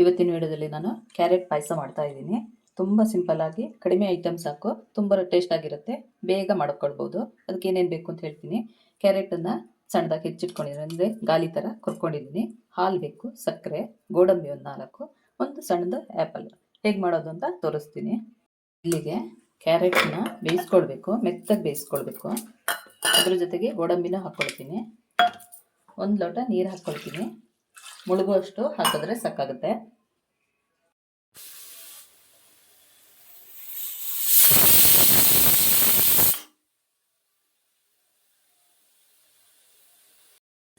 ಇವತ್ತಿನ ವಿಡಿಯೋದಲ್ಲಿ ನಾನು ಕ್ಯಾರೆಟ್ ಪಾಯಸ ಮಾಡ್ತಾ ಇದ್ದೀನಿ. ತುಂಬ ಸಿಂಪಲ್ಲಾಗಿ ಕಡಿಮೆ ಐಟಮ್ ಸಾಕು ತುಂಬ ಟೇಸ್ಟ್ ಆಗಿರುತ್ತೆ, ಬೇಗ ಮಾಡ್ಕೊಳ್ಬೋದು. ಅದಕ್ಕೆ ಏನೇನು ಬೇಕು ಅಂತ ಹೇಳ್ತೀನಿ. ಕ್ಯಾರೆಟನ್ನು ಸಣ್ಣದಾಗಿ ಹೆಚ್ಚಿಟ್ಕೊಂಡಿದ್ದೀನಿ. ಅಂದರೆ ಗಾಲಿ ಥರ ಕೊರ್ಕೊಂಡಿದ್ದೀನಿ. ಹಾಲು ಬೇಕು, ಸಕ್ಕರೆ, ಗೋಡಂಬಿ ಒಂದು ನಾಲ್ಕು, ಒಂದು ಸಣ್ಣದು ಆ್ಯಪಲ್ ಹೇಗೆ ಮಾಡೋದು ಅಂತ ತೋರಿಸ್ತೀನಿ. ಇಲ್ಲಿಗೆ ಕ್ಯಾರೆಟ್ನ ಬೇಯಿಸ್ಕೊಳ್ಬೇಕು, ಮೆತ್ತಗೆ ಬೇಯಿಸ್ಕೊಳ್ಬೇಕು. ಅದ್ರ ಜೊತೆಗೆ ಗೋಡಂಬಿನ ಹಾಕ್ಕೊಳ್ತೀನಿ. ಒಂದು ಲೋಟ ನೀರು ಹಾಕ್ಕೊಳ್ತೀನಿ. ಮುಳುಗುವಷ್ಟು ಹಾಕಿದ್ರೆ ಸಾಕಾಗುತ್ತೆ.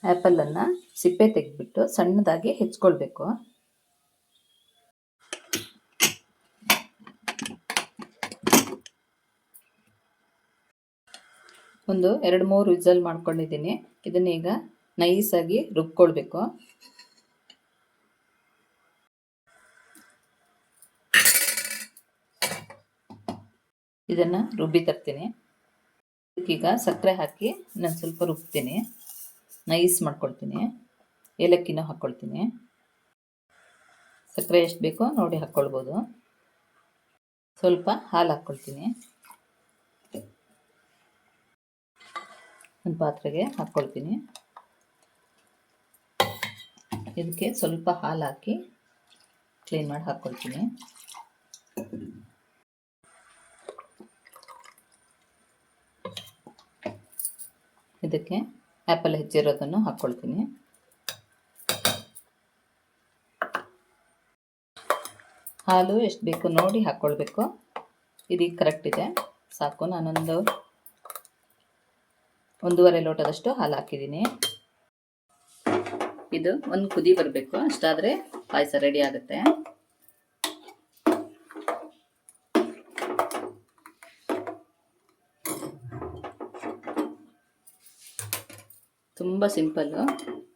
ಆ್ಯಪಲನ್ನು ಸಿಪ್ಪೆ ತೆಗೆದ್ಬಿಟ್ಟು ಸಣ್ಣದಾಗಿ ಹೆಚ್ಕೊಳ್ಬೇಕು. ಒಂದು ಎರಡು ಮೂರು ವಿಸಲ್ ಮಾಡ್ಕೊಂಡಿದ್ದೀನಿ. ಇದನ್ನೀಗ ನೈಸಾಗಿ ರುಬ್ಕೊಳ್ಬೇಕು. ಇದನ್ನು ರುಬ್ಬಿ ತರ್ತೀನಿ. ಈಗ ಸಕ್ಕರೆ ಹಾಕಿ ನಾನು ಸ್ವಲ್ಪ ರುಬ್ತೀನಿ. ನೈಸ್ ಮಾಡ್ಕೊಳ್ತೀನಿ. ಏಲಕ್ಕಿನೂ ಹಾಕ್ಕೊಳ್ತೀನಿ ಸಕ್ಕರೆ ಎಷ್ಟು ಬೇಕೋ ನೋಡಿ ಹಾಕ್ಕೊಳ್ಬೋದು ಸ್ವಲ್ಪ ಹಾಲು ಹಾಕ್ಕೊಳ್ತೀನಿ ಒಂದು ಪಾತ್ರೆಗೆ ಹಾಕ್ಕೊಳ್ತೀನಿ ಇದಕ್ಕೆ ಸ್ವಲ್ಪ ಹಾಲು ಹಾಕಿ ಕ್ಲೀನ್ ಮಾಡಿ ಹಾಕ್ಕೊಳ್ತೀನಿ ಇದಕ್ಕೆ ಆ್ಯಪಲ್ ಹೆಚ್ಚಿರೋದನ್ನು ಹಾಕ್ಕೊಳ್ತೀನಿ. ಹಾಲು ಎಷ್ಟು ಬೇಕು ನೋಡಿ ಹಾಕ್ಕೊಳ್ಬೇಕು. ಇದೀಗ ಕರೆಕ್ಟ್ ಇದೆ. ಸಾಕು, ನಾನೊಂದು ಒಂದೂವರೆ ಲೋಟದಷ್ಟು ಹಾಲು ಹಾಕಿದ್ದೀನಿ. ಇದು ಒಂದು ಕುದಿ ಬರಬೇಕು, ಅಷ್ಟಾದರೆ ಪಾಯಸ ರೆಡಿ ಆಗುತ್ತೆ. ತುಂಬ ಸಿಂಪಲ್ಲು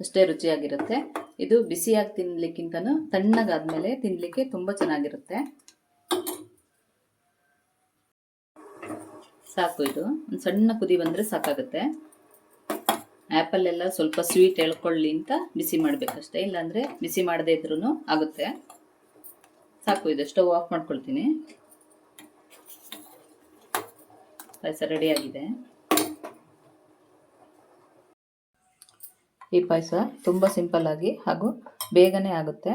ಅಷ್ಟೇ ರುಚಿಯಾಗಿರುತ್ತೆ. ಇದು ಬಿಸಿಯಾಗಿ ತಿನ್ನಲಿಕ್ಕಿಂತನೂ ತಣ್ಣಗಾದ್ಮೇಲೆ ತಿನ್ನಲಿಕ್ಕೆ ತುಂಬ ಚೆನ್ನಾಗಿರುತ್ತೆ. ಸಾಕು ಇದು. ಒಂದು ಸಣ್ಣ ಕುದಿ ಬಂದರೆ ಸಾಕಾಗುತ್ತೆ. ಆ್ಯಪಲ್ ಎಲ್ಲ ಸ್ವಲ್ಪ ಸ್ವೀಟ್ ಎಳ್ಕೊಳ್ಳಿ ಅಂತ ಬಿಸಿ ಮಾಡಬೇಕಷ್ಟೇ. ಇಲ್ಲಾಂದರೆ ಬಿಸಿ ಮಾಡದೇ ಇದ್ರೂ ಆಗುತ್ತೆ. ಸಾಕು ಇದು. ಸ್ಟವ್ ಆಫ್ ಮಾಡ್ಕೊಳ್ತೀನಿ. ಪಾಯಸ ರೆಡಿಯಾಗಿದೆ ಈ ಪಾಯಸ ತುಂಬ ಸಿಂಪಲ್ಲಾಗಿ ಹಾಗೂ ಬೇಗನೆ ಆಗುತ್ತೆ.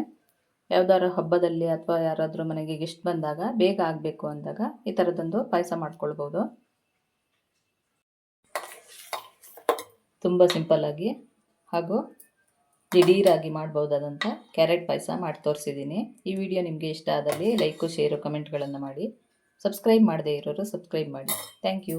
ಯಾವ್ದಾದ್ರು ಹಬ್ಬದಲ್ಲಿ ಅಥವಾ ಯಾರಾದರೂ ಮನೆಗೆ ಗೆಸ್ಟ್ ಬಂದಾಗ ಬೇಗ ಆಗಬೇಕು ಅಂದಾಗ ಈ ಥರದೊಂದು ಪಾಯಸ ಮಾಡ್ಕೊಳ್ಬೋದು. ತುಂಬ ಸಿಂಪಲ್ಲಾಗಿ ಹಾಗೂ ದಿಢೀರಾಗಿ ಮಾಡ್ಬೋದಾದಂಥ ಕ್ಯಾರೆಟ್ ಪಾಯಸ ಮಾಡಿ ತೋರಿಸಿದ್ದೀನಿ ಈ ವಿಡಿಯೋ ನಿಮಗೆ ಇಷ್ಟ ಆದಲ್ಲಿ ಲೈಕು ಶೇರು ಕಮೆಂಟ್ಗಳನ್ನು ಮಾಡಿ. ಸಬ್ಸ್ಕ್ರೈಬ್ ಮಾಡದೇ ಇರೋರು ಸಬ್ಸ್ಕ್ರೈಬ್ ಮಾಡಿ. Thank you